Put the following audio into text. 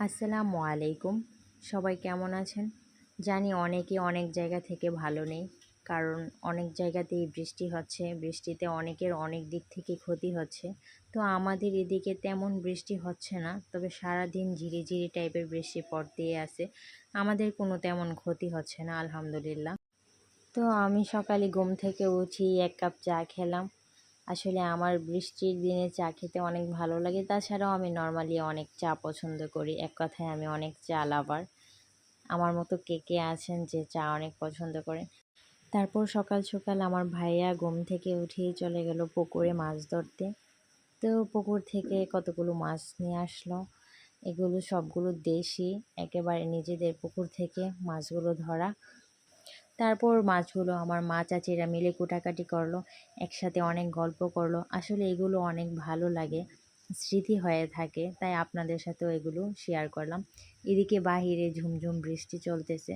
আসসালামু আলাইকুম। সবাই কেমন আছেন? জানি অনেকে অনেক জায়গা থেকে ভালো নেই, কারণ অনেক জায়গাতেই বৃষ্টি হচ্ছে। বৃষ্টিতে অনেকের অনেক দিক থেকে ক্ষতি হচ্ছে। তো আমাদের এদিকে তেমন বৃষ্টি হচ্ছে না, তবে সারাদিন ঝিরিঝিরি টাইপের বৃষ্টি পড়তেই আছে। আমাদের কোনো তেমন ক্ষতি হচ্ছে না, আলহামদুলিল্লাহ। তো আমি সকালে ঘুম থেকে উঠি, এক কাপ চা খেলাম। আসলে আমার বৃষ্টির দিনে চা খেতে অনেক ভালো লাগে। তাছাড়াও আমি নর্মালি অনেক চা পছন্দ করি। এক কথায় আমি অনেক চা লাভার আমার মতো কে কে আছেন যে চা অনেক পছন্দ করেন? তারপর সকাল সকাল আমার ভাইয়া ঘুম থেকে উঠেই চলে গেল পুকুরে মাছ ধরতে। তো পুকুর থেকে কতগুলো মাছ নিয়ে আসলো? এগুলো সবগুলো দেশি। একেবারে নিজেদের পুকুর থেকে মাছগুলো ধরা। তারপর মাছগুলো আমার মা চাচিরা মিলে কুটাকাটি করল, একসাথে অনেক গল্প করল। আসলে এগুলো অনেক ভালো লাগে, স্মৃতি হয়ে থাকে, তাই আপনাদের সাথেও এগুলো শেয়ার করলাম। এদিকে বাহিরে ঝুমঝুম বৃষ্টি চলতেছে।